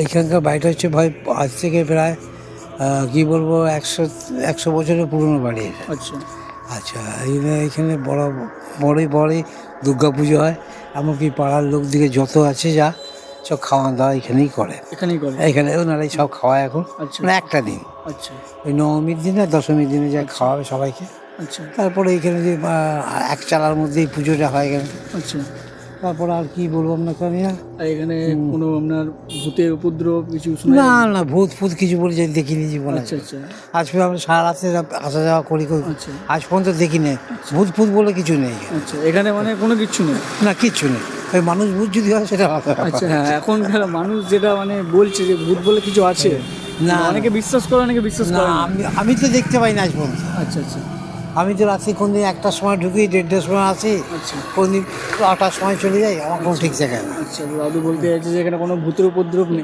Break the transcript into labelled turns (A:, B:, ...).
A: এইখানকার বাড়িটা হচ্ছে ভাই আজ থেকে প্রায় কি বলব একশো একশো বছরের পুরনো বাড়ি।
B: আচ্ছা।
A: আচ্ছা এইখানে এইখানে বড় বড়ই বড়ই দুর্গা পুজো হয়। এমনকি পাড়ার লোক দিকে যত আছে যা সব খাওয়া দাওয়া এখানেই করে।
B: এখানেই করে।
A: এখানে ওনারাই সব খাওয়ায় এখন।
B: আচ্ছা।
A: মানে একটা দিন।
B: আচ্ছা।
A: ওই নবমীর দিন আর দশমীর দিনে যা খাওয়াবে সবাইকে।
B: আচ্ছা।
A: তারপরে এখানে যে এক চালার মধ্যেই পুজোটা হয় এখানে।
B: আচ্ছা।
A: তারপরে আর কি বলব আপনাকে আমি আর
B: এখানে কোনো আপনার ভূতের উপদ্রব কিছু
A: না? না ভূত ফুত কিছু বলে যে দেখিনি জীবনে।
B: আচ্ছা আচ্ছা।
A: আজ আমরা সারা রাতে আসা যাওয়া করি করি।
B: আচ্ছা।
A: আজ পর্যন্ত দেখি নেই ভূত ফুত বলে কিছু নেই।
B: আচ্ছা এখানে মানে কোনো কিছু নেই?
A: না কিচ্ছু নেই। ওই মানুষ ভূত যদি হয় সেটা
B: আচ্ছা হ্যাঁ এখনকার মানুষ যেটা মানে বলছে যে ভূত বলে কিছু আছে?
A: না,
B: অনেকে বিশ্বাস করে অনেকে বিশ্বাস
A: না
B: করে
A: আমি আমি তো দেখতে পাই না আজ পর্যন্ত।
B: আচ্ছা আচ্ছা।
A: আমি তো রাত্রি কোন দিন একটার সময় ঢুকি দেড়টার সময় আসি
B: আচ্ছা।
A: কোন দিন আটটার সময় চলে যাই আমার কোনো ঠিক জায়গায় না
B: আচ্ছা দাদু বলতে চাইছে যে এখানে কোনো ভূতের উপদ্রব নেই।